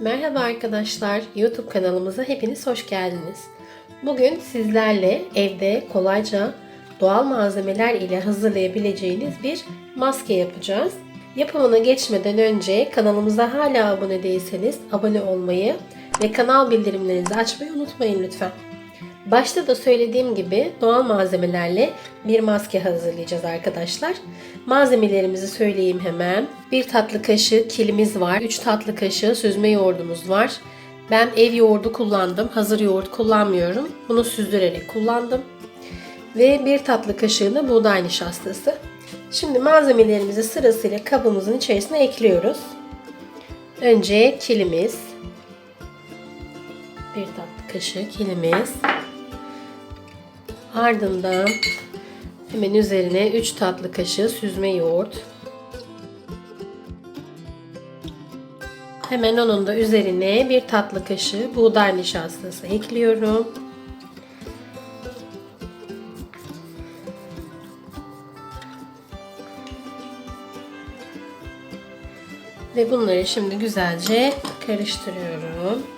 Merhaba arkadaşlar, YouTube kanalımıza hepiniz hoş geldiniz. Bugün sizlerle evde kolayca doğal malzemeler ile hazırlayabileceğiniz bir maske yapacağız. Yapımına geçmeden önce kanalımıza hala abone değilseniz abone olmayı ve kanal bildirimlerinizi açmayı unutmayın lütfen. Başta da söylediğim gibi doğal malzemelerle bir maske hazırlayacağız arkadaşlar. Malzemelerimizi söyleyeyim hemen. 1 tatlı kaşığı kilimiz var. 3 tatlı kaşığı süzme yoğurdumuz var. Ben ev yoğurdu kullandım. Hazır yoğurt kullanmıyorum. Bunu süzdürerek kullandım. Ve 1 tatlı kaşığı da buğday nişastası. Şimdi malzemelerimizi sırasıyla kabımızın içerisine ekliyoruz. Önce kilimiz. 1 tatlı kaşığı kilimiz. Ardından hemen üzerine 3 tatlı kaşığı süzme yoğurt. Hemen onun da üzerine 1 tatlı kaşığı buğday nişastası ekliyorum. Ve bunları şimdi güzelce karıştırıyorum.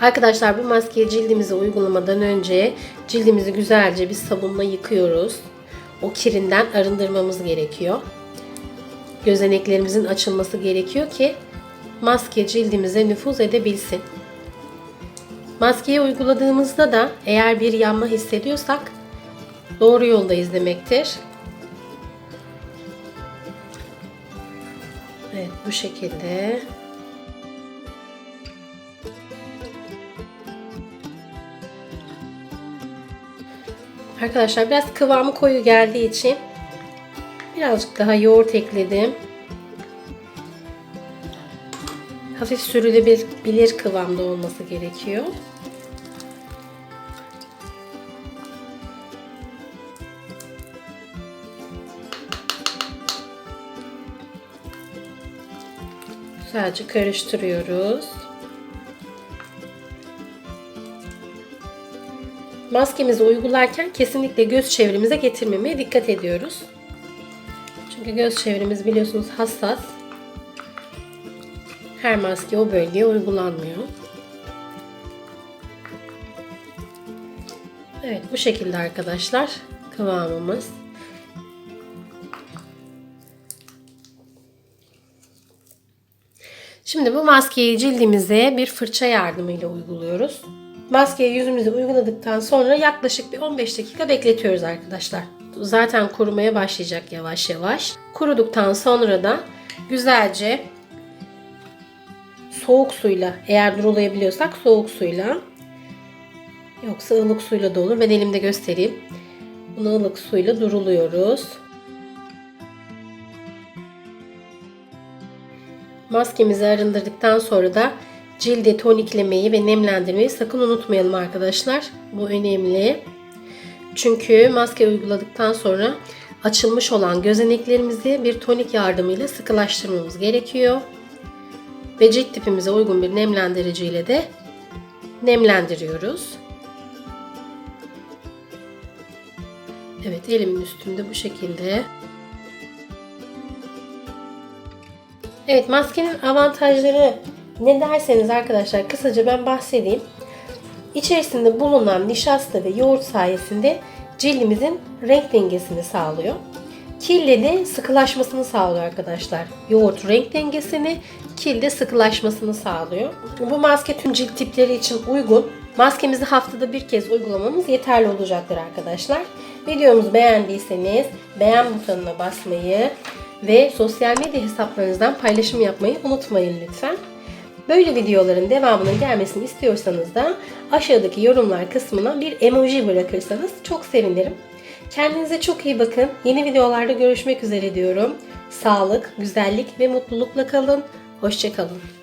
Arkadaşlar bu maskeyi cildimize uygulamadan önce cildimizi güzelce bir sabunla yıkıyoruz. O kirinden arındırmamız gerekiyor. Gözeneklerimizin açılması gerekiyor ki maske cildimize nüfuz edebilsin. Maskeyi uyguladığımızda da eğer bir yanma hissediyorsak doğru yoldayız demektir. Evet bu şekilde Arkadaşlar biraz kıvamı koyu geldiği için birazcık daha yoğurt ekledim. Hafif sürülebilir kıvamda olması gerekiyor. Güzelce karıştırıyoruz. Maskemizi uygularken kesinlikle göz çevremize getirmemeye dikkat ediyoruz. Çünkü göz çevremiz biliyorsunuz hassas. Her maske o bölgeye uygulanmıyor. Evet bu şekilde arkadaşlar kıvamımız. Şimdi bu maskeyi cildimize bir fırça yardımıyla uyguluyoruz. Maskeyi yüzümüze uyguladıktan sonra yaklaşık bir 15 dakika bekletiyoruz arkadaşlar. Zaten kurumaya başlayacak yavaş yavaş. Kuruduktan sonra da güzelce soğuk suyla eğer durulayabiliyorsak soğuk suyla yoksa ılık suyla da olur. Ben elimde göstereyim. Bunu ılık suyla duruluyoruz. Maskemizi arındırdıktan sonra da cilde toniklemeyi ve nemlendirmeyi sakın unutmayalım arkadaşlar. Bu önemli. Çünkü maske uyguladıktan sonra açılmış olan gözeneklerimizi bir tonik yardımıyla sıkılaştırmamız gerekiyor. Ve cilt tipimize uygun bir nemlendirici ile de nemlendiriyoruz. Evet elimin üstünde bu şekilde. Evet maskenin avantajları ne derseniz arkadaşlar kısaca ben bahsedeyim. İçerisinde bulunan nişasta ve yoğurt sayesinde cildimizin renk dengesini sağlıyor. Kilde de sıkılaşmasını sağlıyor arkadaşlar. Yoğurt renk dengesini, kilde sıkılaşmasını sağlıyor. Bu maske tüm cilt tipleri için uygun. Maskemizi haftada bir kez uygulamamız yeterli olacaktır arkadaşlar. Videomuzu beğendiyseniz beğen butonuna basmayı ve sosyal medya hesaplarınızdan paylaşım yapmayı unutmayın lütfen. Böyle videoların devamının gelmesini istiyorsanız da aşağıdaki yorumlar kısmına bir emoji bırakırsanız çok sevinirim. Kendinize çok iyi bakın. Yeni videolarda görüşmek üzere diyorum. Sağlık, güzellik ve mutlulukla kalın. Hoşçakalın.